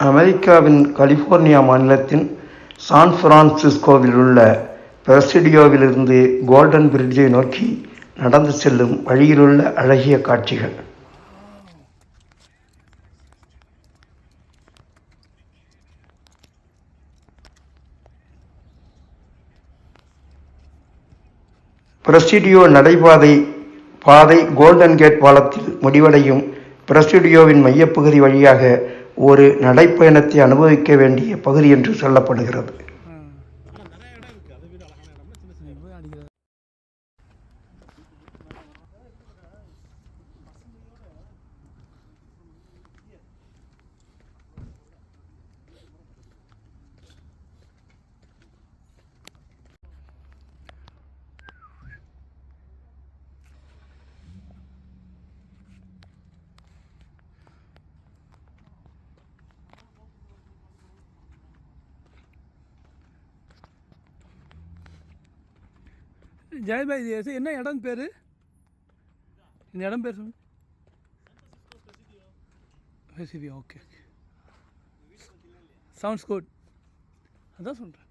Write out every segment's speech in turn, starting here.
அமெரிக்காவின் கலிபோர்னியா மாநிலத்தின் சான் பிரான்சிஸ்கோவில் உள்ள பிரசிடியோவிலிருந்து கோல்டன் பிரிட்ஜை நோக்கி நடந்து செல்லும் வழியிலுள்ள அழகிய காட்சிகள். பிரசிடியோ நடைபாதை பாதை கோல்டன் கேட் பாலத்தில் முடிவடையும் பிரசிடியோவின் மையப்பகுதி வழியாக ஒரு நடைப்பயணத்தை அனுபவிக்க வேண்டிய பகுதி என்று சொல்லப்படுகிறது. ஜெயபாய் தேசு என்ன இடம் பேர்? இந்த இடம் பேர் சொல்லு. Recipe okay okay sounds good அதான் சொல்கிறேன்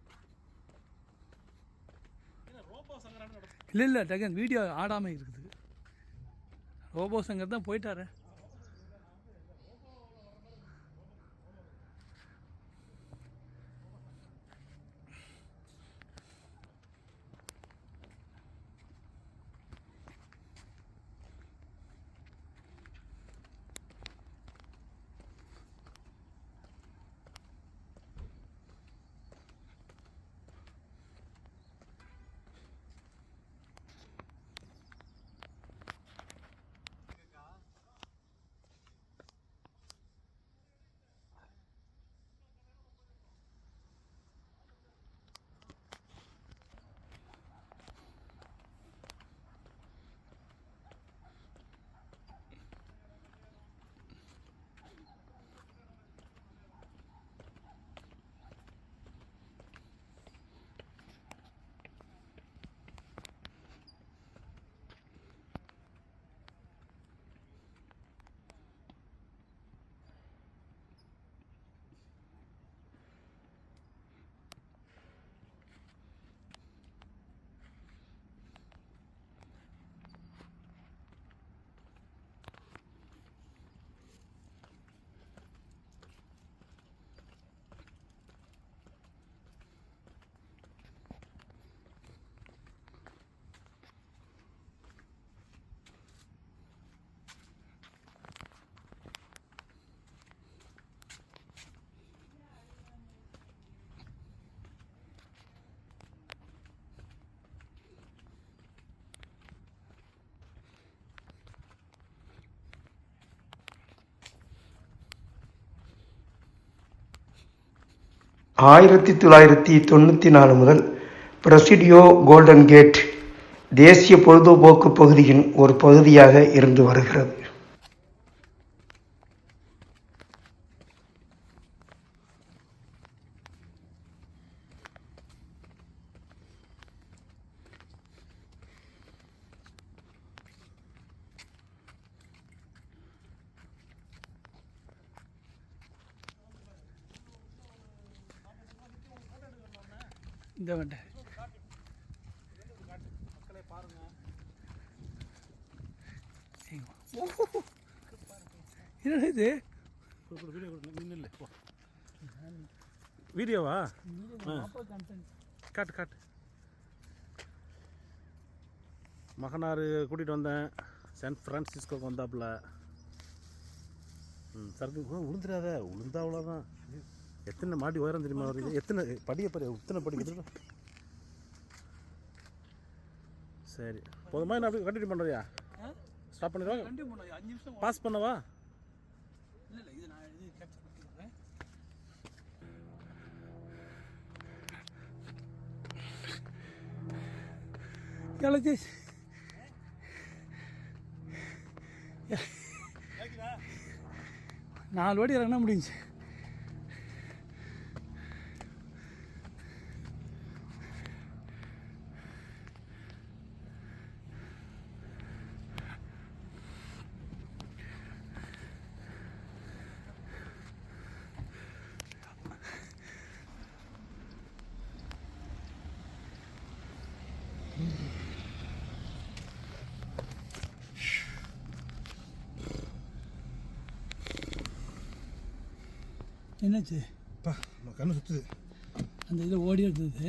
இல்லை இல்லை டகன் வீடியோ ஆடாமல் இருக்குது. ரோபோ சங்கர் தான் போயிட்டாரேன் ஆயிரத்தி தொள்ளாயிரத்தி தொண்ணூற்றி நாலு முதல் பிரசிடியோ கோல்டன் கேட் தேசிய பொழுதுபோக்கு பகுதியின் ஒரு பகுதியாக இருந்து வருகிறது. இந்த வண்டை. என்னடா இது? வீடியோவா? காட்டு காட்டு. மகனார் கூட்டிகிட்டு வந்தேன். சான் ஃப்ரான்சிஸ்கோக்கு வந்தாப்புல. ம் சரக்கு உளுந்துடாத உளுந்தா அவ்வளோதான் எத்தனை மாடி உயரம் தெரியுமா வருது எத்தனை படிய படி எத்தனை படி? எத்தனை சரி. போதுமா? என்ன அப்படி கண்டினியூ பண்ணுறியா ஸ்டாப் பண்ணிடுவா? பாஸ் பண்ணவா? கிளச்சி நாலு வாட்டி இறங்கினா முடிஞ்சு என்னாச்சு? நம்ம கண்ணு சுற்றுது அந்த இதில் ஓடி இருந்தது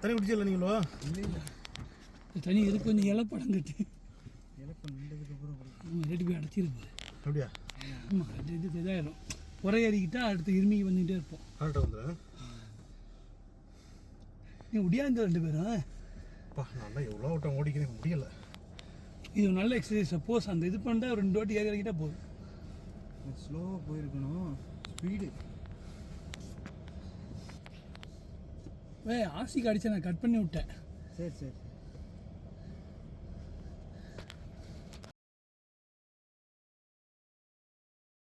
தண்ணி குடிச்சல நீங்களோ? தண்ணி இருக்கு கொஞ்சம் இலப்படம் கட்டு ரெண்டு போய் அடைச்சிருப்போம் அப்படியா? ஆமாம் ரெண்டு இது புறை ஏறிக்கிட்டா அடுத்து இருமிக்கு வந்துகிட்டே இருப்போம். கரெக்டாக வந்துடுறேன் நீ முடியாது ரெண்டு பேரும்? நான் தான் எவ்வளோ ஓட்டம் ஓடிக்கிறேன் முடியல. இது நல்ல எக்ஸசைஸ் சப்போஸ் அந்த இது பண்ணிட்டா ரெண்டு வாட்டி ஏறி இறக்கிட்டா போதும். ஸ்லோவாக போயிருக்கணும். ஸ்பீடு வே ஆசிக்கு அடிச்சு நான் கட் பண்ணி விட்டேன். சரி சரி.